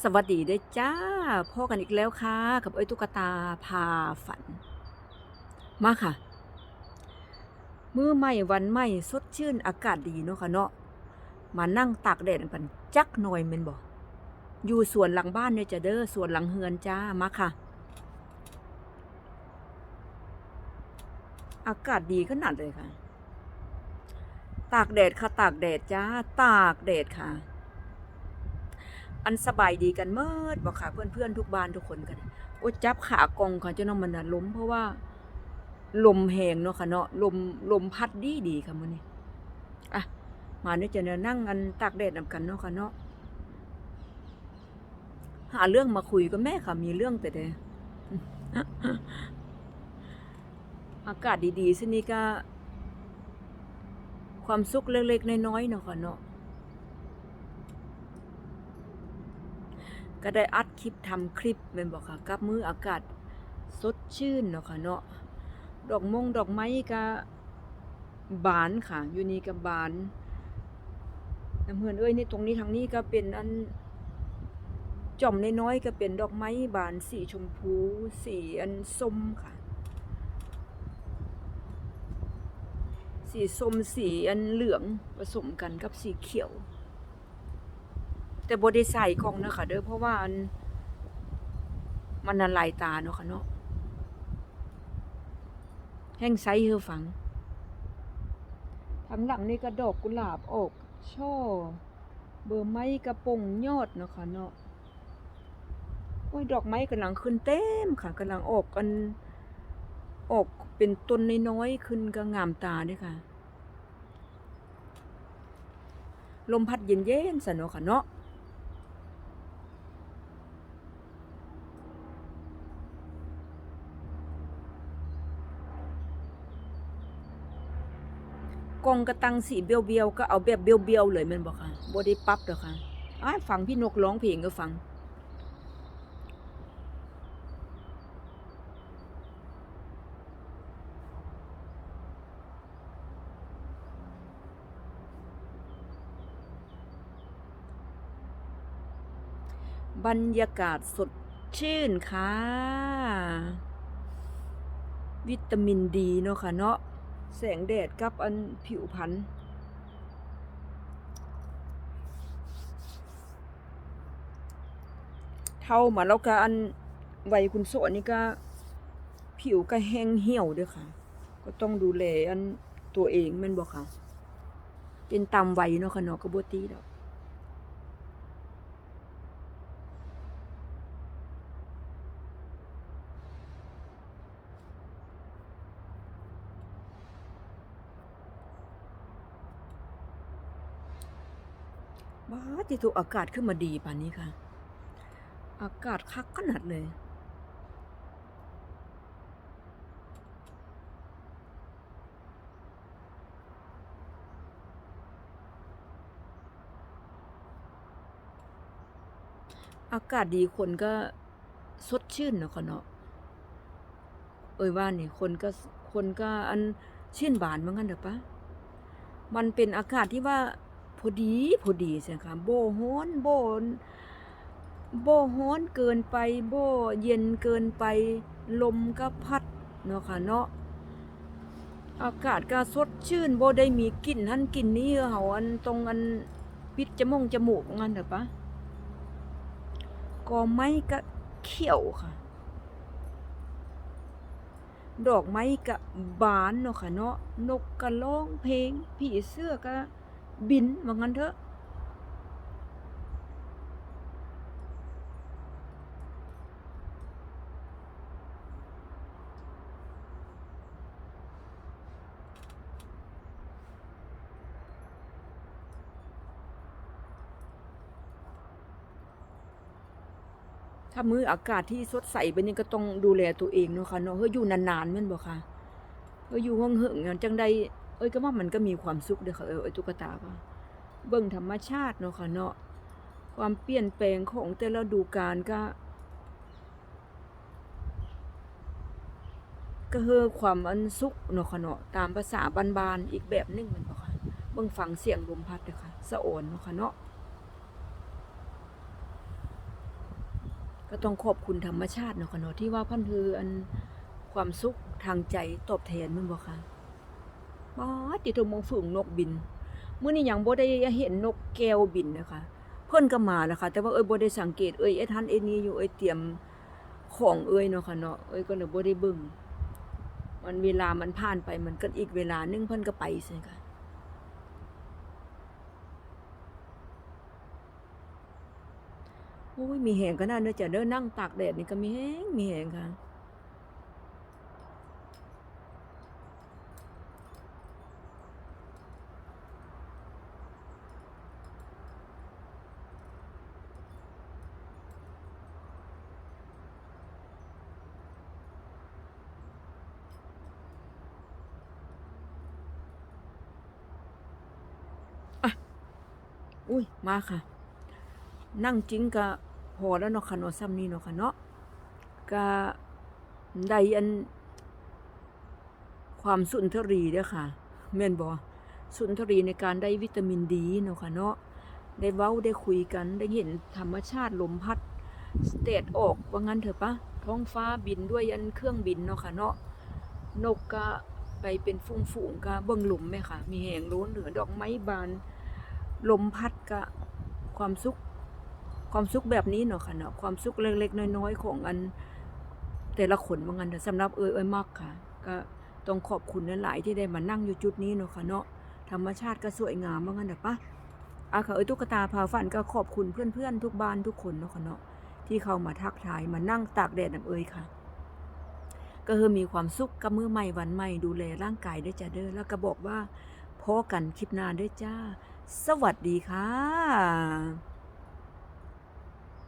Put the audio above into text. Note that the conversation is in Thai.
สวัสดีด้จ้าพ่อกันอีกแล้วค่ะ กับเอ้ตุ๊กตาพาฝัน มาค่ะ มือใหม่วันใหม่สดชื่นอากาศดีเนาะค่ะเนาะมานั่งตากแดดกันจักหน่อยแม่นบ่อยู่สวนหลังบ้านเนี่ยจะเด้อสวนหลังเฮือนจ้ามาค่ะ อากาศดีขนาดเลยค่ะ ตากแดดค่ะ ตากแดดจ้า ตากแดดค่ะ อันสบายดีกันเมิดบอกค่ะเพื่อนๆทุกบ้านทุกคนกัน โอ้จับขากองค่ะเจ้าน้องมันน่ะล้มเพราะว่าลมแหงเนาะค่ะเนาะลมลมพัดดีดีค่ะมื้อนี้อะมาเนี่ยจะเนี่ยนั่งกันตากแดดนำกันเนาะค่ะเนาะหาเรื่องมาคุยกับแม่ค่ะมีเรื่องแต่เดอากาศดีๆสินี่ก็ความสุขเล็กๆน้อยๆเนาะค่ะเนาะ ก็ได้อัดคลิปทำคลิปแม่นบอกค่ะกับมืออากาศสดชื่นเนาะค่ะเนาะดอกมงดอกไม้ก็บานค่ะ อยู่นี่ก็บานน้ำเฮือนเอ้ยนี่ตรงนี้ทางนี้ก็เป็นอันจ่อมน้อยๆก็เป็นดอกไม้บานสีชมพูสีอันส้มค่ะ สีส้มสีอันเหลืองผสมกันกับสีเขียว แต่บได้ใส่กล่องนะค่ะเด้อเพราะว่าอันมันละลายตาเนาะค่ะเนาะแห้งไซเฮอฟังทางหลังนี่ก็ดอกกุหลาบอกช่อ เบอร์ไม้กระปงยอดเนาะค่ะเนาะโอ้ยดอกไม้กำลังขึ้นเต็มค่ะกำลังออกกันออกเป็นต้นน้อยๆขึ้นก็งามตาด้วยค่ะ ลมพัดเย็นๆสนาะค่ะเนาะ กองกระตังสีเบียวเบียวก็เอาแบบเบียวเบียวเลยมันบอกค่ะบได้ปรั๊บเด้อค่ะอ้าฟังพี่นกร้องเพลงก็ฟัง บรรยากาศสดชื่นค่ะ วิตามินดีเนาะค่ะเนาะ แสงแดดกับอันผิวพันธุ์เท่ามาแล้วก็อันวัยคุณโสนี่ก็ ผิวก็แห้งเหี่ยวเด้วยค่ะ ก็ต้องดูแลอันตัวเองแม่นบอกค่ะ เป็นตามวัยเนาะค่ะเนาะก็บ่ตีดอก ว้าที่ถูกอากาศขึ้นมาดีป่านนี้ค่ะ อากาศคักขนาดเลย อากาศดีคนก็สดชื่นเนาะค่ะเนาะเอ่ยว่านี่คนก็คนก็อันชื่นบานเหมือนกันเด้อปะมันเป็นอากาศที่ว่า พอดีพอดีใช่ค่ะโบฮ้อนโบโบฮ้อนเกินไปโบเย็นเกินไปลมก็พัดเนาะค่ะเนาะอากาศก็สดชื่นโบได้มีกลิ่นนั่นกลิ่นนี้เฮาอันตรงอันปิดจมูกจมูกงั้นเด้อปะก็ไม้ก็เขียวค่ะ ดอกไม้กะบานเนาะค่ะเนาะนกกะร้องเพลงผีเสื้อก็ บินว่างั้นเถอะ ถ้ามืออากาศที่สดใสไปนี่ก็ต้องดูแลตัวเองเนาะค่ะเนาะเฮ้ยอยู่นานๆแม่นบ่ค่ะเฮ้ยอยู่ห้องเหิงจังใด อ้ยก็ว่ามันก็มีความสุขเด้อค่ะเออไอตุ๊กตาว่าเบิ่งธรรมชาติเนาะค่ะเนาะความเปลี่ยนแปลงของแต่ละดูกาลก็ก็คือความอันสุขเนาะค่ะเนาะตามภาษาบานๆอีกแบบนึงมันบ่ค่ะเบิ่งฟังเสียงลมพัดเด้อค่ะสะโอนเนาะค่ะเนาะก็ต้องขอบคุณธรรมชาติเนาะค่ะเนาะที่ว่าพันคืออันความสุขทางใจตอบแทนมันบ่คะ บ่ติโทมองฝูงนกบินมื้อนี้ยังบ่ได้เห็นนกแก้วบินนะคะ เพิ่นก็มาแล้วค่ะแต่ว่าเอ้ยบ่ได้สังเกตเอ้ยเอ็ดทันเอ็ดนี้อยู่เอ้ยเตรียมของเอ้ยเนาะค่ะเนาะเอ้ยก็เลยบ่ได้เบิ่งมันเวลามันผ่านไปมันก็อีกเวลานึงเพิ่นก็ไปซิค่ะโอ้ยมีแหงขนาดเด้อจ้ะเด้อนั่งตากแดดนี่ก็มีแหงมีแหงค่ะ อุ้ยมาค่ะ นั่งจริงก็พอแล้วเนาะค่ะเนาะซ้ำนี้เนาะค่ะเนาะก็ได้อัน ความสุนทรีเด้อค่ะแม่นบ่สุนทรีในการได้วิตามินดีเนาะค่ะเนาะได้เว้าได้คุยกันได้เห็นธรรมชาติลมพัดสเตทออกว่างั้นเถอะปะท้องฟ้าบินด้วยอันเครื่องบินเนาะค่ะเนาะนกก็ไปเป็นฝูงๆก็เบิ่งหลุมแม่ค่ะ มีแหงล้นเหลือดอกไม้บาน ลมพัด ก็ความสุข ความสุขแบบนี้เนาะค่ะเนาะความสุขเล็กๆน้อยๆของอัน แต่ละคนว่างั้นเถอะสำหรับเอ้ยเอ้ยมักค่ะ ก็ต้องขอบคุณหลายที่ได้มานั่งอยู่จุดนี้เนาะค่ะเนาะธรรมชาติก็สวยงามว่างั้นเถอะปะอาค่ะเอ้ยตุ๊กตาพาฝันก็ขอบคุณเพื่อนๆทุกบ้านทุกคนเนาะค่ะเนาะที่เข้ามาทักทายมานั่งตากแดดนํเอ้ยค่ะก็คือมีความสุขกับมือใหม่วันใหม่ดูแลร่างกายด้วยจ้าเด้อแล้วก็บอกว่าพอกันคลิปหน้าด้วยจ้า สวัสดีค่ะ